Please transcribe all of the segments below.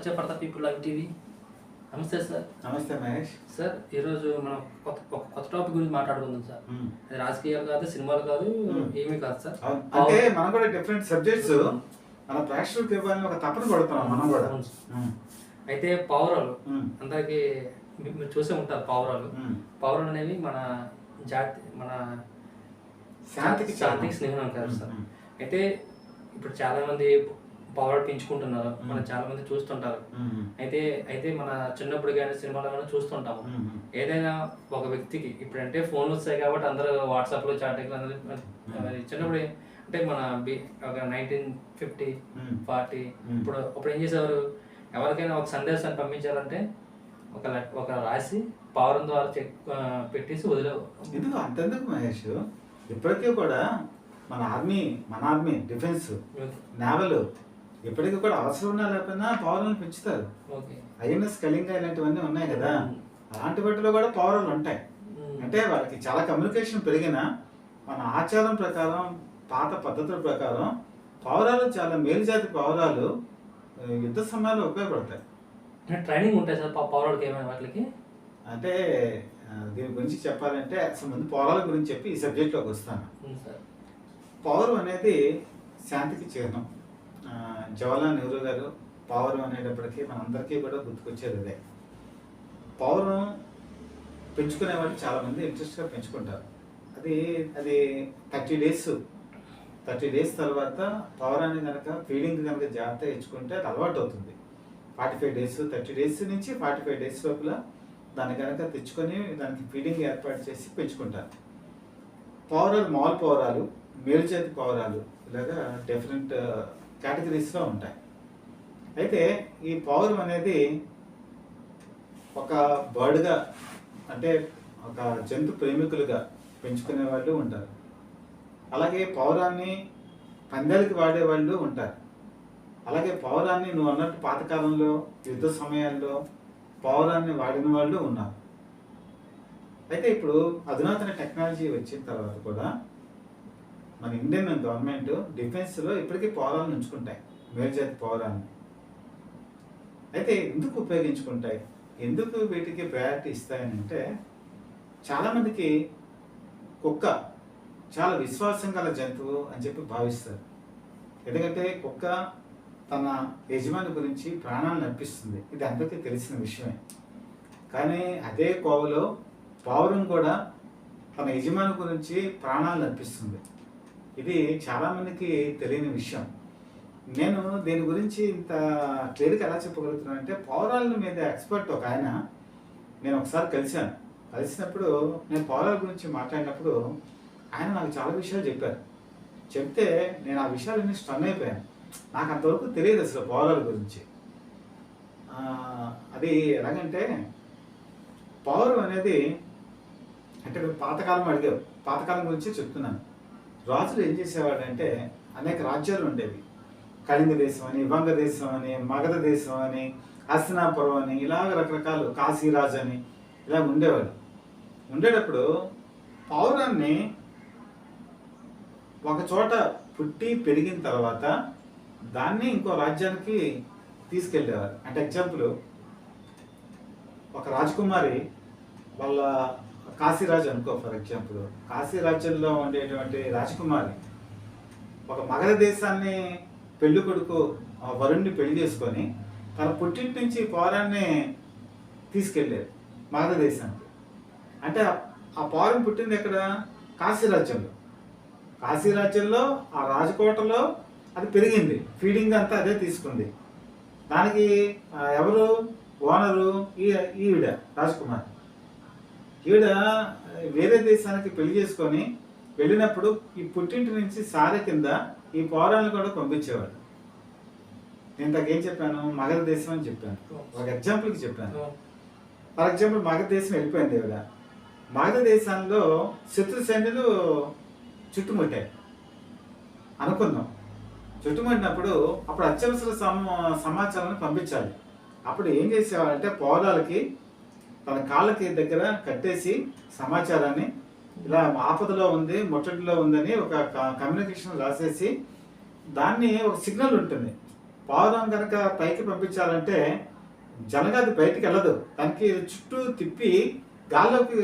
Satya the people live TV నమస్తే sir నమస్తే Mahesh sir ఈరోజు మనం కొత్త కొత్త టాపిక్ గురించి మాట్లాడుకుందాం సార్. అది రాజకీయాలు కాదు సినిమాలు కాదు. ఏమీ కాదు సార్. అంటే మనం కూడా డిఫరెంట్ సబ్జెక్ట్స్ మన ప్రేక్షకులకు ఇవ్వాలని ఒక తపన పడుతున్నాం మనం కూడా. అయితే పావురాలు. అందరికి మీరు చూసే ఉంటారు పావురాలు. పావురాలు అనేవి మన జాతి మన శాంతికి శాంతికి. స్నేహం అంటారు సార్. అయితే ఇప్పుడు చాలా మంది పావురాలు పెంచుకుంటున్నారు. మనం చాలా మంది చూస్తుంటారు. అయితే అయితే మన చిన్నప్పుడు కానీ సినిమాలో కానీ చూస్తుంటాము. ఏదైనా ఒక వ్యక్తికి ఇప్పుడంటే ఫోన్లు వస్తాయి కాబట్టి అందరూ వాట్సాప్లో చాటింగ్ అందరూ అది చిన్నప్పుడు అంటే మన ఒక నైన్టీన్ ఫిఫ్టీ. ఫార్టీ. ఇప్పుడు అప్పుడు ఏం చేసేవారు ఎవరికైనా ఒక సందేశాన్ని పంపించాలంటే ఒక ఒక రాసి పావురం ద్వారా చెక్ పెట్టేసి వదిలే ఎందుకు అంతెందుకు మహేష్ ఇప్పటికీ కూడా మన ఆర్మీ మన ఆర్మీ డిఫెన్స్ నేవల్ ఇప్పటికీ కూడా అవసరం ఉన్నా లేకపోయినా పౌరాలను పెంచుతారు. ఐఎన్ఎస్ కళింగ ఇలాంటివన్నీ ఉన్నాయి కదా. అలాంటి వాటిలో కూడా పౌరాలు ఉంటాయి. అంటే వాళ్ళకి చాలా కమ్యూనికేషన్ పెరిగిన మన ఆచారం ప్రకారం పాత పద్ధతుల ప్రకారం పావురాలు చాలా మేలుజాతి పావురాలు ఆ, యుద్ధ సమయాల్లో ఉపయోగపడతాయి. ట్రైనింగ్ ఉంటాయి సార్ పా- పావురాలకి ఏమైనా వాటికి? అంటే దీని గురించి చెప్పాలంటే అసలు ముందు పౌరాల గురించి చెప్పి ఈ సబ్జెక్ట్లోకి వస్తాను. పౌరం అనేది శాంతికి చిహ్నం. జవహర్లాల్ నెహ్రూ గారు పౌరం అనేటప్పటికీ మనందరికీ కూడా గుర్తుకొచ్చేది అదే. పౌరం పెంచుకునే వాళ్ళు చాలామంది ఇంట్రెస్ట్గా పెంచుకుంటారు. అది అది థర్టీ డేస్ థర్టీ డేస్ తర్వాత పౌరాన్ని కనుక ఫీడింగ్ కనుక జాగ్రత్త ఇచ్చుకుంటే అది అలవాటు అవుతుంది. Forty five days thirty days నుంచి ఫార్టీ ఫైవ్ డేస్ లోపల దాన్ని కనుక తెచ్చుకొని దానికి ఫీడింగ్ ఏర్పాటు చేసి పెంచుకుంటారు. పౌరాలు మాల్ పౌరాలు మేలుచేతి పౌరాలు ఇలాగా డిఫరెంట్ కేటగిరీస్లో ఉంటాయి. అయితే ఈ పౌరం అనేది ఒక బర్డ్గా అంటే ఒక జంతు ప్రేమికులుగా పెంచుకునే వాళ్ళు ఉంటారు. అలాగే పౌరాన్ని పందాలకి వాడే వాళ్ళు ఉంటారు. అలాగే పౌరాన్ని నువ్వు అన్నట్టు పాతకాలంలో యుద్ధ సమయాల్లో పౌరాన్ని వాడిన వాళ్ళు ఉన్నారు. అయితే ఇప్పుడు అధునాతన టెక్నాలజీ వచ్చిన తర్వాత కూడా మన ఇండియన్ గవర్నమెంట్ డిఫెన్స్లో ఇప్పటికీ పౌరాలను ఉంచుకుంటాయి. మేల్జాతి పౌరాన్ని అయితే ఎందుకు ఉపయోగించుకుంటాయి? ఎందుకు వీటికి ప్రయారిటీ ఇస్తాయని అంటే చాలామందికి కుక్క చాలా విశ్వాసం గల జంతువు అని చెప్పి భావిస్తారు. ఎందుకంటే కుక్క తన యజమాని గురించి ప్రాణాలను అర్పిస్తుంది ఇది అందరికీ తెలిసిన విషయమే. కానీ అదే కోవలో పావురం కూడా తన యజమాని గురించి ప్రాణాలను అర్పిస్తుంది ఇది చాలామందికి తెలియని విషయం. నేను దీని గురించి ఇంత క్లియర్గా ఎలా చెప్పగలుగుతున్నాను అంటే పౌరాల మీద ఎక్స్పర్ట్ ఒక ఆయన నేను ఒకసారి కలిశాను. కలిసినప్పుడు నేను పౌరాల గురించి మాట్లాడినప్పుడు ఆయన నాకు చాలా విషయాలు చెప్పారు. చెప్తే నేను ఆ విషయాలన్నీ స్టన్ అయిపోయాను. నాకు అంతవరకు తెలియదు అసలు పౌరాల గురించి. అది ఎలాగంటే పౌరం అనేది అంటే పాతకాలం అడిగావు. పాతకాలం గురించి చెప్తున్నాను. రాజులు ఏం చేసేవాడంటే అనేక రాజ్యాలు ఉండేవి. కళింగ దేశం అని వంగ దేశం అని మగధ దేశం అని హస్తినాపురం అని ఇలాగ రకరకాలు కాశీరాజు అని ఇలా ఉండేవాడు. ఉండేటప్పుడు పౌరాన్ని ఒక చోట పుట్టి పెరిగిన తర్వాత దాన్ని ఇంకో రాజ్యానికి తీసుకెళ్ళేవారు. అంటే ఎగ్జాంపుల్ ఒక రాజకుమారి వాళ్ళ కాశీరాజు అనుకో ఫర్ ఎగ్జాంపుల్ కాశీ రాజ్యంలో ఉండేటువంటి రాజకుమారి ఒక మగధ దేశాన్ని పెళ్ళి కొడుకు ఆ వరుణ్ణి పెళ్ళి చేసుకొని తన పుట్టింటి నుంచి పౌరాన్ని తీసుకెళ్ళారు మగధ దేశానికి. అంటే ఆ- పౌరం పుట్టింది ఎక్కడ? కాశీ రాజ్యంలో కాశీ రాజ్యంలో ఆ రాజకోటలో అది పెరిగింది. ఫీడింగ్ అంతా అదే తీసుకుంది. దానికి ఎవరు? ఓనరు? ఈ ఈవిడ రాజకుమార్. ఈవిడ వేరే దేశానికి పెళ్ళి చేసుకొని వెళ్ళినప్పుడు ఈ పుట్టింటి నుంచి సారె కింద ఈ పౌరాలను కూడా పంపించేవాడు నేను ఇంతకేం చెప్పాను? మగధ దేశం అని చెప్పాను. ఒక ఎగ్జాంపుల్కి చెప్పాను. ఫర్ ఎగ్జాంపుల్ మగధ దేశం వెళ్ళిపోయింది ఈవిడ. మగధ దేశంలో శత్రు సైన్యులు చుట్టుముట్టాయి. అనుకుందాం. చుట్టుముట్టినప్పుడు అప్పుడు అత్యవసర సమ సమాచారాన్ని పంపించాలి. అప్పుడు ఏం చేసేవాడంటే పౌరాలకి తన కాళ్ళకి దగ్గర కట్టేసి సమాచారాన్ని ఇలా ఆపదలో ఉంది ముట్టడిలో ఉందని ఒక కమ్యూనికేషన్ రాసేసి దాన్ని ఒక సిగ్నల్ ఉంటుంది. పావురం కనుక పైకి పంపించాలంటే జనగాది బయటికి వెళ్ళదు. దానికి చుట్టూ తిప్పి గాల్లోకి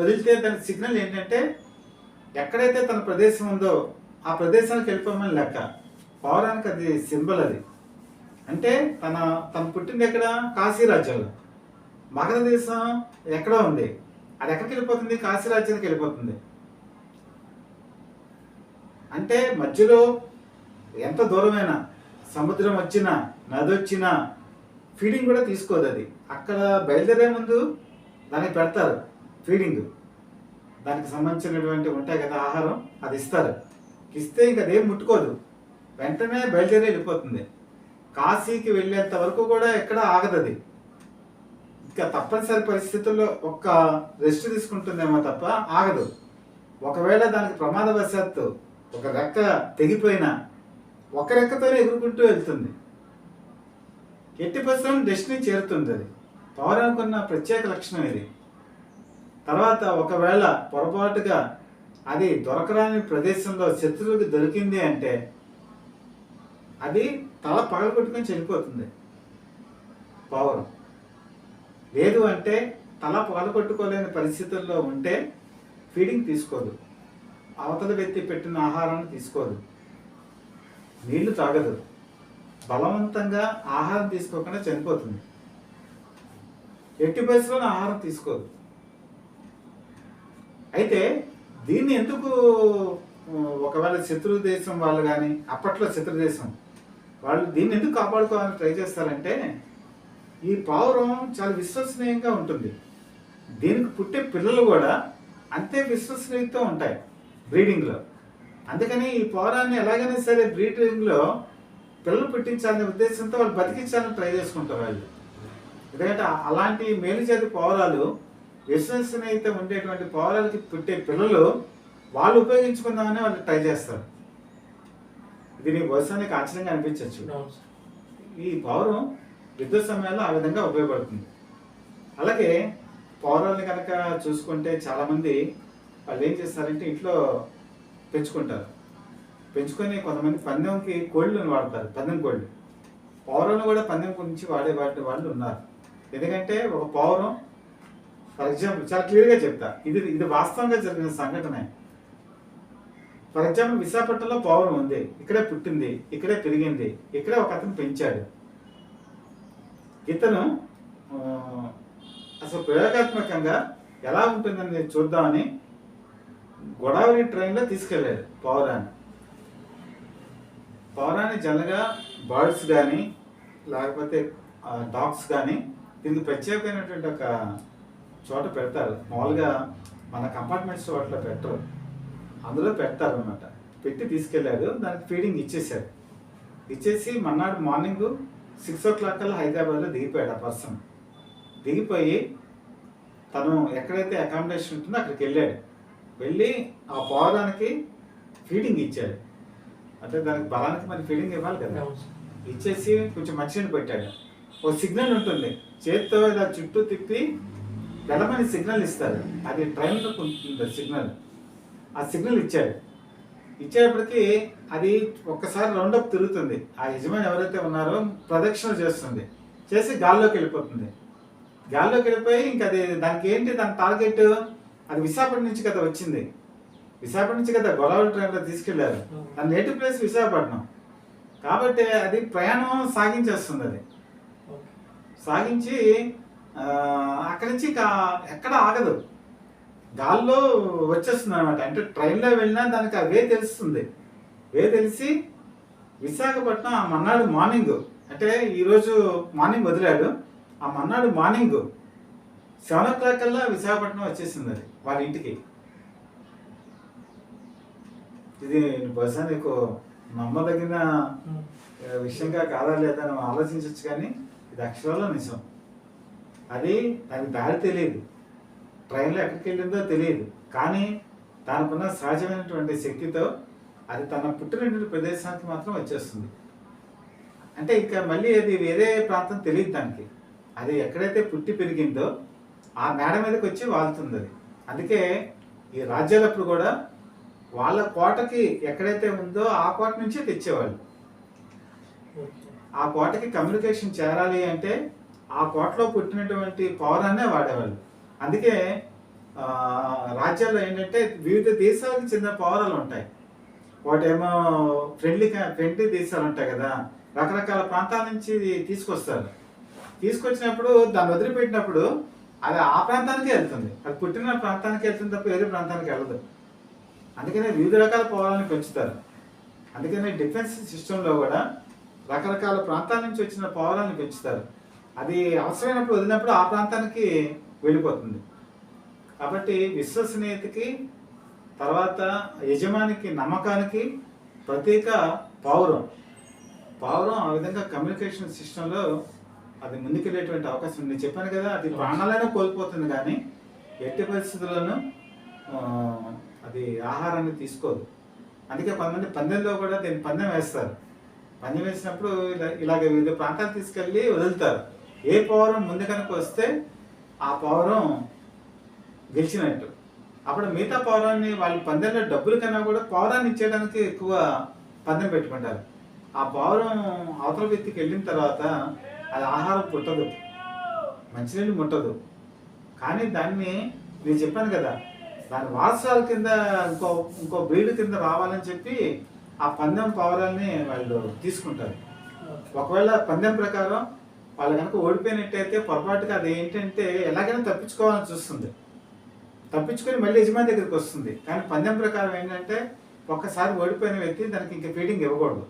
వదిలితే దానికి సిగ్నల్ ఏంటంటే ఎక్కడైతే తన ప్రదేశం ఉందో ఆ ప్రదేశానికి వెళ్ళిపోమని లెక్క. పౌరానికి అది సింబల్ అది. అంటే తన తను పుట్టింది ఎక్కడ? కాశీ రాజ్యంలో మగధ దేశం ఎక్కడ ఉంది. అది ఎక్కడికి వెళ్ళిపోతుంది? కాశీరాజ్యానికి వెళ్ళిపోతుంది. అంటే మధ్యలో ఎంత దూరమైన సముద్రం వచ్చినా నది వచ్చినా ఫీడింగ్ కూడా తీసుకోదు అది. అక్కడ బయలుదేరే ముందు దానికి పెడతారు ఫీడింగ్ దానికి సంబంధించినటువంటి ఉంటాయి కదా ఆహారం అది ఇస్తారు. ఇస్తే ఇంక అదేం ముట్టుకోదు. వెంటనే బయలుదేరి వెళ్ళిపోతుంది. కాశీకి వెళ్ళేంత వరకు కూడా ఎక్కడ ఆగదు అది. ఇక తప్పనిసరి పరిస్థితుల్లో ఒక్క రెస్ట్ తీసుకుంటుందేమో తప్ప ఆగదు. ఒకవేళ దానికి ప్రమాదవశాత్తు ఒక రెక్క తెగిపోయినా ఒక రెక్కతోనే ఎగురుకుంటూ వెళ్తుంది. ఎట్టి పరిశ్రమ డెస్టినీ చేరుతుంది అది. పౌరానికి ఉన్న ప్రత్యేక లక్షణం ఇది. తర్వాత ఒకవేళ పొరపాటుగా అది దొరకరాని ప్రదేశంలో శత్రువుకి దొరికింది అంటే అది తల పగలగొట్టుకొని చనిపోతుంది. పౌరం లేదు అంటే తల పగలగొట్టుకోలేని పరిస్థితుల్లో ఉంటే ఫీడింగ్ తీసుకోదు. అవతల వ్యక్తి పెట్టిన ఆహారాన్ని తీసుకోదు. నీళ్ళు తాగదు. బలవంతంగా ఆహారం తీసుకోకుండా చనిపోతుంది. ఎట్టి పరిస్థితుల్లో ఆహారం తీసుకోదు. అయితే దీన్ని ఎందుకు ఒకవేళ శత్రు దేశం వాళ్ళు కానీ అప్పట్లో శత్రు దేశం వాళ్ళు దీన్ని ఎందుకు కాపాడుకోవాలని ట్రై చేస్తారంటే ఈ పావురం చాలా విశ్వసనీయంగా ఉంటుంది. దీనికి పుట్టే పిల్లలు కూడా అంతే విశ్వసనీయతతో ఉంటాయి బ్రీడింగ్లో. అందుకని ఈ పౌరాన్ని ఎలాగైనా సరే బ్రీడింగ్లో పిల్లలు పుట్టించాలనే ఉద్దేశంతో వాళ్ళు బతికించాలని ట్రై చేసుకుంటారు వాళ్ళు. ఎందుకంటే అలాంటి మేలుజాతి పౌరాలు విశ్వసనీయత ఉండేటువంటి పౌరాలకి పుట్టే పిల్లలు వాళ్ళు ఉపయోగించుకుందామని వాళ్ళు ట్రై చేస్తారు. ఇది నీ బహుశా నీకు ఆశ్చర్యంగా అనిపించవచ్చు ఈ పౌరం యుద్ధ సమయాల్లో ఆ విధంగా ఉపయోగపడుతుంది. అలాగే పౌరాలను కనుక చూసుకుంటే చాలామంది వాళ్ళు ఏం చేస్తారంటే ఇంట్లో పెంచుకుంటారు. పెంచుకొని కొంతమంది పందెంకి కోళ్ళను వాడతారు పందెం కోళ్ళు. పౌరాలను కూడా పందెం గురించి వాడే వాటి వాళ్ళు ఉన్నారు. ఎందుకంటే ఒక పౌరం ఫర్ ఎగ్జాంపుల్ చాలా క్లియర్గా చెప్తా ఇది ఇది వాస్తవంగా జరిగిన సంఘటనే. ఫర్ ఎగ్జాంపుల్ విశాఖపట్నంలో పౌరం ఉంది ఇక్కడే పుట్టింది ఇక్కడే పెరిగింది ఇక్కడే ఒక అతను పెంచాడు. ఇతను అసలు ప్రయోగాత్మకంగా ఎలా ఉంటుందని చూద్దామని గోదావరి ట్రైన్లో తీసుకెళ్ళాడు పౌరాన్ని పౌరాన్ని జనరల్గా బర్డ్స్ కానీ లేకపోతే డాగ్స్ కానీ దీనికి ప్రత్యేకమైనటువంటి ఒక చోట పెడతారు. మామూలుగా మన కంపార్ట్మెంట్స్ వాటిలో పెట్టరు. అందులో పెడతారు అనమాట పెట్టి తీసుకెళ్ళాడు. దానికి ఫీడింగ్ ఇచ్చేసారు ఇచ్చేసి మన్నాడు మార్నింగ్ సిక్స్ ఓ క్లాక్ కల్లా హైదరాబాద్లో దిగిపోయాడు ఆ పర్సన్. దిగిపోయి తను ఎక్కడైతే అకామిడేషన్ ఉంటుందో అక్కడికి వెళ్ళాడు. వెళ్ళి ఆ పౌరానికి ఫీడింగ్ ఇచ్చాడు. అంటే దానికి బలానికి మరి ఫీడింగ్ ఇవ్వాలి కదా. ఇచ్చేసి కొంచెం మంచినీళ్ళు పెట్టాడు. ఒక సిగ్నల్ ఉంటుంది. చేత్తో ఇలా చుట్టూ తిప్పి వెళ్ళమని సిగ్నల్ ఇస్తారు. అది ట్రైన్లో ఉంటుంది సిగ్నల్. ఆ సిగ్నల్ ఇచ్చాడు. ఇచ్చేటప్పటికి అది ఒక్కసారి రౌండప్ తిరుగుతుంది. ఆ యజమాని ఎవరైతే ఉన్నారో ప్రదక్షిణ చేస్తుంది. చేసి గాల్లోకి వెళ్ళిపోతుంది. గాల్లోకి వెళ్ళిపోయి ఇంకా అది దానికి ఏంటి దాని టార్గెట్? అది విశాఖపట్నం నుంచి కదా వచ్చింది. విశాఖపట్నం నుంచి కదా గోదావరి ట్రైన్లో తీసుకెళ్ళారు. దాని నేటివ్ ప్లేస్ విశాఖపట్నం. కాబట్టి అది ప్రయాణం సాగించేస్తుంది అది. సాగించి అక్కడి నుంచి ఇంకా ఎక్కడ ఆగదు. గాల్లో వచ్చేస్తుంది అనమాట అంటే ట్రైన్లో వెళ్ళినా దానికి ఆ వే తెలుస్తుంది. వే తెలిసి విశాఖపట్నం ఆ మన్నాడు మార్నింగ్. అంటే ఈరోజు మార్నింగ్ వదిలాడు. ఆ మన్నాడు మార్నింగ్ సెవెన్ ఓ క్లాక్ కల్లా విశాఖపట్నం వచ్చేసింది అది వాళ్ళ ఇంటికి. ఇది బహుశా నీకు నమ్మదగిన విషయంగా కాదా లేదా అని ఆలోచించవచ్చు కానీ ఇది అక్షరాల నిజం. అది దానికి దారి తెలియదు. ట్రైన్లో ఎక్కడికి వెళ్ళిందో తెలియదు. కానీ దానికున్న సహజమైనటువంటి శక్తితో అది తన పుట్టినటువంటి ప్రదేశానికి మాత్రం వచ్చేస్తుంది. అంటే ఇక మళ్ళీ అది వేరే ప్రాంతం తెలియదు దానికి. అది ఎక్కడైతే పుట్టి పెరిగిందో ఆ మేడ మీదకి వచ్చి వాళ్తుంది అది. అందుకే ఈ రాజ్యాలప్పుడు కూడా వాళ్ళ కోటకి ఎక్కడైతే ఉందో ఆ కోట నుంచే తెచ్చేవాళ్ళు. ఆ కోటకి కమ్యూనికేషన్ చేరాలి అంటే ఆ కోటలో పుట్టినటువంటి పౌరాన్నే వాడేవాళ్ళు. అందుకే రాజ్యాల్లో ఏంటంటే వివిధ దేశాలకు చెందిన పౌరాలు ఉంటాయి. వాటేమో ఫ్రెండ్లీ ఫ్రెండ్లీ దేశాలు ఉంటాయి కదా. రకరకాల ప్రాంతాల నుంచి తీసుకొస్తారు. తీసుకొచ్చినప్పుడు దాన్ని వదిలిపెట్టినప్పుడు అది ఆ ప్రాంతానికే వెళ్తుంది. అది పుట్టిన ప్రాంతానికి వెళ్తుంది తప్ప వేరే ప్రాంతానికి వెళ్ళదు. అందుకనే వివిధ రకాల పౌరాలను పెంచుతారు. అందుకనే డిఫెన్స్ సిస్టంలో కూడా రకరకాల ప్రాంతాల నుంచి వచ్చిన పౌరాలను పెంచుతారు. అది అవసరమైనప్పుడు వదిలినప్పుడు ఆ ప్రాంతానికి వెళ్ళిపోతుంది. కాబట్టి విశ్వసనీయతకి తర్వాత యజమానికి నమ్మకానికి ప్రతీక పౌరం. పౌరం ఆ విధంగా కమ్యూనికేషన్ సిస్టంలో అది ముందుకెళ్ళేటువంటి అవకాశం ఉంది. నేను చెప్పాను కదా అది ప్రాణాలైనా కోల్పోతుంది కానీ ఎట్టి పరిస్థితుల్లోనూ అది ఆహారాన్ని తీసుకోదు. అందుకే కొంతమంది పందెంలో కూడా దీన్ని పందెం వేస్తారు. పందెం వేసినప్పుడు ఇలా ఇలాగ వివిధ ప్రాంతాలు తీసుకెళ్ళి వదులుతారు. ఏ పౌరం ముందు కనుక వస్తే ఆ పౌరం గెలిచినట్టు. అప్పుడు మిగతా పౌరాన్ని వాళ్ళు పందెంలో డబ్బుల కన్నా కూడా పౌరాన్ని ఇచ్చేయడానికి ఎక్కువ పందెం పెట్టుకుంటారు. ఆ పౌరం అవతల వ్యక్తికి వెళ్ళిన తర్వాత అది ఆహారం పుట్టదు. మంచినీళ్ళు ముట్టదు. కానీ దాన్ని నేను చెప్పాను కదా దాని వారసాల కింద ఇంకో ఇంకో బ్రీడ్ కింద రావాలని చెప్పి ఆ పందెం పౌరాల్ని వాళ్ళు తీసుకుంటారు. ఒకవేళ పందెం ప్రకారం వాళ్ళు కనుక ఓడిపోయినట్టయితే పొరపాటుగా అది ఏంటంటే ఎలాగైనా తప్పించుకోవాలని చూస్తుంది. తప్పించుకొని మళ్ళీ యజమాని దగ్గరికి వస్తుంది. కానీ పందెం ప్రకారం ఏంటంటే ఒక్కసారి ఓడిపోయిన వ్యక్తి దానికి ఇంకా ఫీడింగ్ ఇవ్వకూడదు.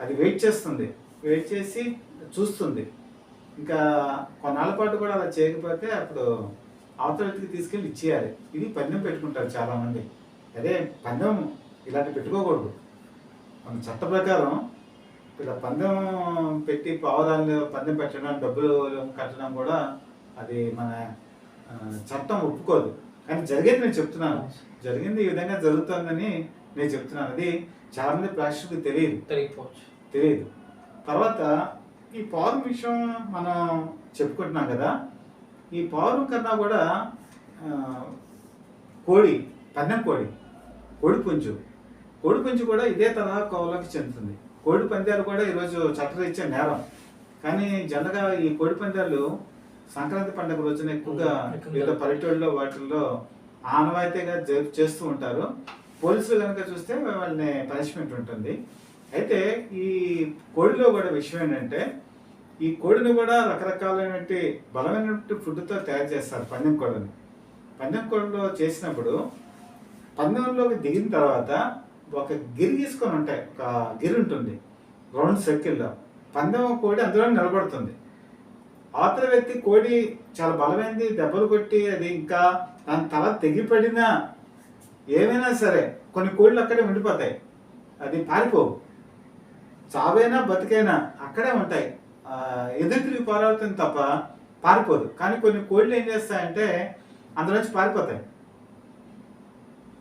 అది వెయిట్ చేస్తుంది. వెయిట్ చేసి చూస్తుంది. ఇంకా కొన్నాళ్ళ పాటు కూడా అలా చేయకపోతే అప్పుడు అవతల వ్యక్తికి తీసుకెళ్ళి ఇచ్చేయాలి. ఇది పందెం పెట్టుకుంటారు చాలామంది. అదే పందెం ఇలాంటి పెట్టుకోకూడదు. మన చట్ట ప్రకారం ఇలా పందెం పెట్టి పావురాలు పందెం పెట్టడం డబ్బులు కట్టడం కూడా అది మన చట్టం ఒప్పుకోదు. కానీ జరిగేది నేను చెప్తున్నాను. జరిగింది ఈ విధంగా జరుగుతుందని నేను చెప్తున్నాను. అది చాలా మంది ప్రేక్షకులకు తెలియదు. తెలియకపోవచ్చు. తెలియదు. తర్వాత ఈ పౌరం విషయం మనం చెప్పుకుంటున్నాం కదా. ఈ పౌరం కన్నా కూడా కోడి పందెం కోడి కోడి పుంజు. కోడి పుంజు కూడా ఇదే తరహా కోవలోకి చెందుతుంది. కోడి పందాలు కూడా ఈరోజు చట్టరీత్యా నేరం. కానీ జనరల్గా ఈ కోడి పందాలు సంక్రాంతి పండుగ రోజున ఎక్కువగా. వివిధ పల్లెటూళ్ళలో వాటిల్లో ఆనవాయితీగా చేస్తూ ఉంటారు. పోలీసులు కనుక చూస్తే వాళ్ళని పనిష్మెంట్ ఉంటుంది. అయితే ఈ కోడిలో కూడా విషయం ఏంటంటే ఈ కోడిని కూడా రకరకాలైనటువంటి బలమైనటువంటి ఫుడ్తో తయారు చేస్తారు పందెం కోడిని పందెం కోడిలో చేసినప్పుడు పందెంలోకి దిగిన తర్వాత ఒక గిరి తీసుకొని ఉంటాయి. ఒక గిరి ఉంటుంది. రౌండ్ సర్కిల్లో. పందెం కోడి అందులో నిలబడుతుంది. అవతల వ్యక్తి కోడి చాలా బలమైంది దెబ్బలు కొట్టి అది ఇంకా దాని తల తెగిపడినా ఏమైనా సరే కొన్ని కోళ్ళు అక్కడే ఉండిపోతాయి. అది పారిపోవు. చావైనా బతికైనా అక్కడే ఉంటాయి. ఎదురు తిరిగి పోరాడుతుంది తప్ప పారిపోదు. కానీ కొన్ని కోళ్ళు ఏం చేస్తాయంటే అందులోంచి పారిపోతాయి.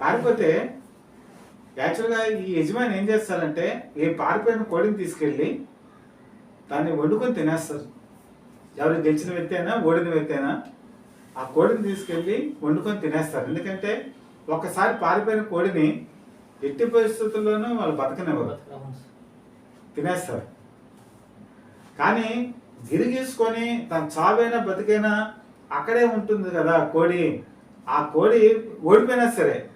పారిపోతే యాక్చువల్గా ఈ యజమాని ఏం చేస్తారంటే ఏ పారిపోయిన కోడిని తీసుకెళ్ళి దాన్ని వండుకొని తినేస్తారు ఎవరు గెలిచిన వ్యక్తి అయినా ఓడిన వ్యక్తి అయినా ఆ కోడిని తీసుకెళ్ళి వండుకొని తినేస్తారు. ఎందుకంటే ఒక్కసారి పారిపోయిన కోడిని ఎట్టి పరిస్థితుల్లోనూ వాళ్ళు బతకనివ్వరు. తినేస్తారు. కానీ గిరిగీసుకొని తన చావైనా బతికైనా అక్కడే ఉంటుంది కదా కోడి. ఆ కోడి ఓడిపోయినా సరే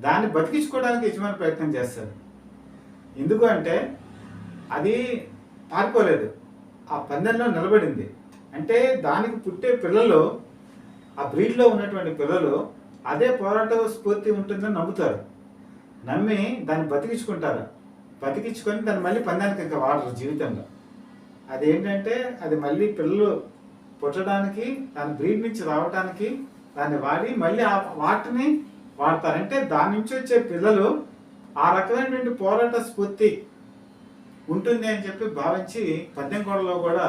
దాన్ని బతికించుకోవడానికి యజమాని ప్రయత్నం చేస్తారు ఎందుకు అంటే అది పారిపోలేదు. ఆ పందెంలో నిలబడింది. అంటే దానికి పుట్టే పిల్లలు ఆ బ్రీడ్లో ఉన్నటువంటి పిల్లలు అదే పోరాట స్ఫూర్తి ఉంటుందని నమ్ముతారు. నమ్మి దాన్ని బతికించుకుంటారు. బతికించుకొని దాన్ని మళ్ళీ పందానికి ఇంకా వాడరు జీవితంలో. అదేంటంటే అది మళ్ళీ పిల్లలు పుట్టడానికి దాని బ్రీడ్ నుంచి రావడానికి దాన్ని వాడి మళ్ళీ ఆ వాటిని వాడతారు అంటే దాని నుంచి వచ్చే పిల్లలు ఆ రకమైనటువంటి పోరాట స్ఫూర్తి ఉంటుంది అని చెప్పి భావించి పద్యం కోడలో కూడా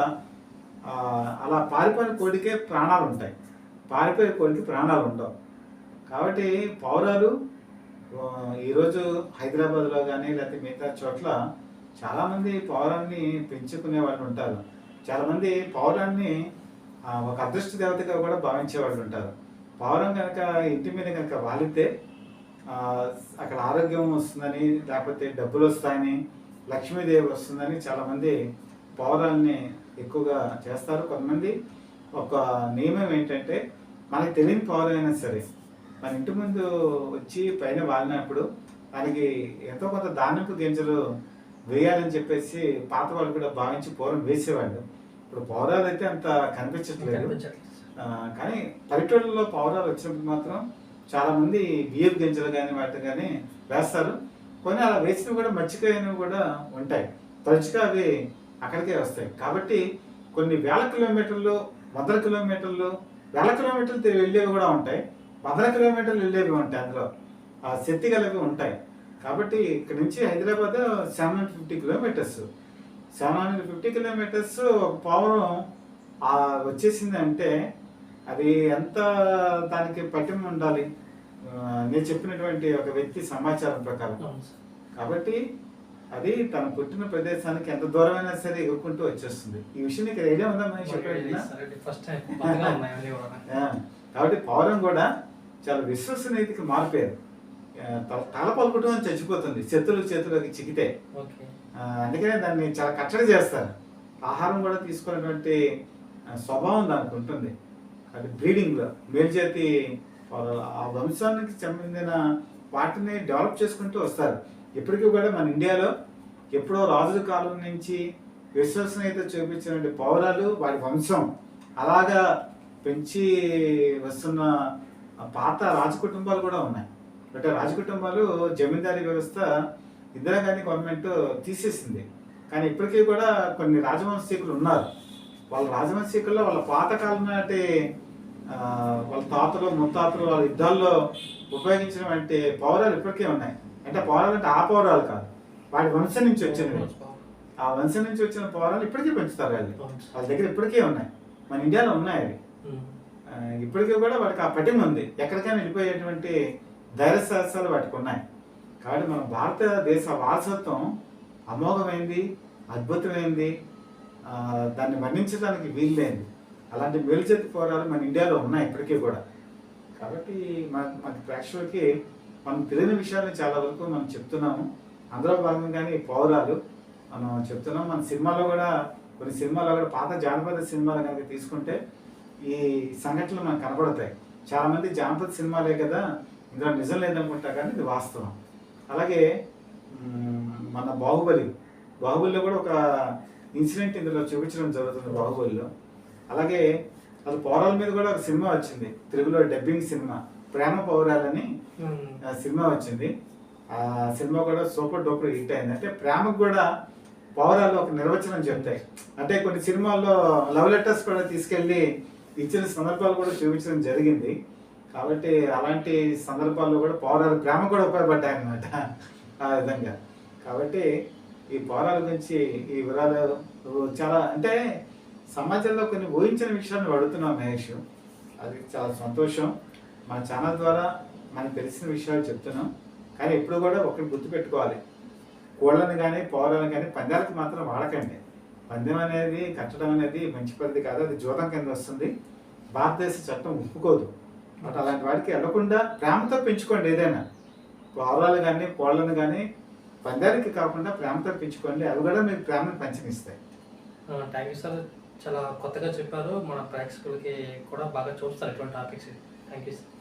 అలా పారిపోయిన కోడికే ప్రాణాలు ఉంటాయి. పారిపోయే కోడికి ప్రాణాలు ఉండవు. కాబట్టి పౌరాలు ఈరోజు హైదరాబాద్లో కానీ లేకపోతే మిగతా చోట్ల చాలామంది పౌరాన్ని పెంచుకునే వాళ్ళు ఉంటారు. చాలామంది పౌరాన్ని ఒక అదృష్ట దేవతగా కూడా భావించే వాళ్ళు ఉంటారు. పౌరం కనుక ఇంటి మీద కనుక వాలితే అక్కడ ఆరోగ్యం వస్తుందని లేకపోతే డబ్బులు వస్తాయని లక్ష్మీదేవి వస్తుందని చాలామంది పౌరాల్ని ఎక్కువగా చేస్తారు. కొంతమంది ఒక నియమం ఏంటంటే మనకి తెలియని పౌరం అయినా సరే మన ఇంటి ముందు వచ్చి పైన వాలినప్పుడు దానికి ఎంతో కొంత ధాన్యపు గింజలు వేయాలని చెప్పేసి పాత వాళ్ళు కూడా భావించి పూర్వం వేసేవాళ్ళు. ఇప్పుడు పౌరాలు అయితే అంత కనిపించట్లేదు. కానీ పల్లెటూళ్ళలో పౌరాలు వచ్చినప్పుడు మాత్రం చాలామంది బియ్యం గింజలు కానీ వాటి కానీ వేస్తారు. కొన్ని అలా వేసినవి కూడా మచ్చికైనవి కూడా ఉంటాయి. తరచుగా అవి అక్కడికే వస్తాయి. కాబట్టి కొన్ని వేల కిలోమీటర్లు వందల కిలోమీటర్లు వేల కిలోమీటర్లు వెళ్ళేవి కూడా ఉంటాయి. వందల కిలోమీటర్లు వెళ్ళేవి ఉంటాయి అందులో. ఆ శక్తి గలవి ఉంటాయి. కాబట్టి ఇక్కడ నుంచి Hyderabad seven hundred fifty kilometres. Seven hundred fifty kilometres ఒక పవరం వచ్చేసిందంటే వచ్చేసింది అంటే అది ఎంత దానికి పట్టింపు ఉండాలి? నేను చెప్పినటువంటి ఒక వ్యక్తి సమాచారం ప్రకారం. కాబట్టి అది తన పుట్టిన ప్రదేశానికి ఎంత దూరమైనా సరే ఎగురుకుంటూ వచ్చేస్తుంది. ఈ విషయం నీకు ఐడియా ఉందా మనం కాబట్టి పౌరం కూడా చాలా విశ్వసనీయతకి మారిపోయారు. తల- పలుకుటం అని చచ్చిపోతుంది. చేతులు చేతులకి చిక్కితే ఆ, అందుకనే దాన్ని చాలా కట్టడి చేస్తారు. ఆహారం కూడా తీసుకునేటువంటి స్వభావం దానికి ఉంటుంది. అది బ్రీడింగ్లో. మేల్జాతి ఆ వంశానికి చెందిన వాటిని డెవలప్ చేసుకుంటూ వస్తారు. ఇప్పటికీ కూడా మన ఇండియాలో ఎప్పుడో రాజుల కాలం నుంచి విశ్వసనీయత చూపించినటువంటి పౌరాలు వారి వంశం. అలాగా పెంచి వస్తున్న పాత రాజకుటుంబాలు కూడా ఉన్నాయి. అంటే రాజకుటుంబాలు జమీందారీ వ్యవస్థ ఇందిరాగాంధీ గవర్నమెంట్ తీసేసింది. కానీ ఇప్పటికీ కూడా కొన్ని రాజవంశీకులు ఉన్నారు. వాళ్ళ రాజవంశీకుల్లో వాళ్ళ పాతకాలం నాటి వాళ్ళ తాతలు ముత్తాతలు వాళ్ళ యుద్ధాల్లో ఉపయోగించినటువంటి పౌరాలు ఇప్పటికే ఉన్నాయి. అంటే పౌరాలు అంటే ఆ పౌరాలు కాదు. వాడి వంశం నుంచి వచ్చినవి. ఆ వంశం నుంచి వచ్చిన పౌరాలు ఇప్పటికీ పెంచుతారు వాళ్ళు. వాళ్ళ దగ్గర ఇప్పటికే ఉన్నాయి. మన ఇండియాలో ఉన్నాయి అవి. ఇప్పటికీ కూడా వాటికి ఆ పటిమ ఉంది. ఎక్కడికైనా వెళ్ళిపోయేటువంటి ధైర్య సాహసాలు వాటికి ఉన్నాయి. కాబట్టి మన భారతదేశ వారసత్వం అమోఘమైంది అద్భుతమైంది. దాన్ని వర్ణించడానికి వీల్లేంది. అలాంటి మేలుచేతి పోరాలు మన ఇండియాలో ఉన్నాయి ఇప్పటికీ కూడా. కాబట్టి మన మన ప్రేక్షకులకి మనం తెలియని విషయాలు చాలా వరకు మనం చెప్తున్నాము. అందులో భాగంగానే పౌరాలు మనం చెప్తున్నాం. మన సినిమాలో కూడా కొన్ని సినిమాలో కూడా పాత జానపద సినిమాలు కనుక తీసుకుంటే ఈ సంఘటనలు మనకు కనబడతాయి చాలామంది జానపద సినిమాలే కదా ఇందులో నిజం లేదనుకుంటా కానీ ఇది వాస్తవం. అలాగే మన బాహుబలి. బాహుబలిలో కూడా ఒక ఇన్సిడెంట్ ఇందులో చూపించడం జరుగుతుంది బాహుబలిలో. అలాగే అది పౌరాల మీద కూడా ఒక సినిమా వచ్చింది. తెలుగులో డబ్బింగ్ సినిమా. ప్రేమ పౌరాలని సినిమా వచ్చింది. ఆ సినిమా కూడా సూపర్ డూపర్ హిట్ అయింది. అంటే ప్రేమకు కూడా పౌరాలు ఒక నిర్వచనం చెప్తాయి. అంటే కొన్ని సినిమాల్లో లవ్ లెటర్స్ కూడా తీసుకెళ్ళి ఇచ్చిన సందర్భాలు కూడా చూపించడం జరిగింది. కాబట్టి అలాంటి సందర్భాల్లో కూడా పౌరాలు ప్రేమ కూడా ఉపయోగపడ్డాయి అన్నమాట ఆ విధంగా. కాబట్టి ఈ పౌరాల గురించి ఈ వివరాలు చాలా అంటే సమాజంలో కొన్ని ఊహించిన విషయాన్ని అడుగుతున్నాం మహేష్. అది చాలా సంతోషం. మన ఛానల్ ద్వారా మనకు తెలిసిన విషయాలు చెప్తున్నాం. కానీ ఎప్పుడు కూడా ఒకటి గుర్తుపెట్టుకోవాలి కోళ్ళని కానీ పౌరాలను కానీ పందాలకు మాత్రం వాడకండి. పందెం అనేది కట్టడం అనేది మంచి పద్ధతి కాదు. అది జూదం కింద వస్తుంది. భారతదేశ చట్టం ఒప్పుకోదు. బట్ అలాంటి వాడికి వెళ్ళకుండా ప్రేమతో పెంచుకోండి ఏదైనా. పౌరాలు కానీ కోళ్ళను కానీ పందానికి కాకుండా ప్రేమతో పెంచుకోండి. అవి కూడా మీకు ప్రేమను పంచనిస్తాయి. Thank you sir. చాలా కొత్తగా చెప్పారు. మన ప్రేక్షకులకి కూడా బాగా చూస్తారు ఇటువంటి టాపిక్స్ థ్యాంక్ యూ సార్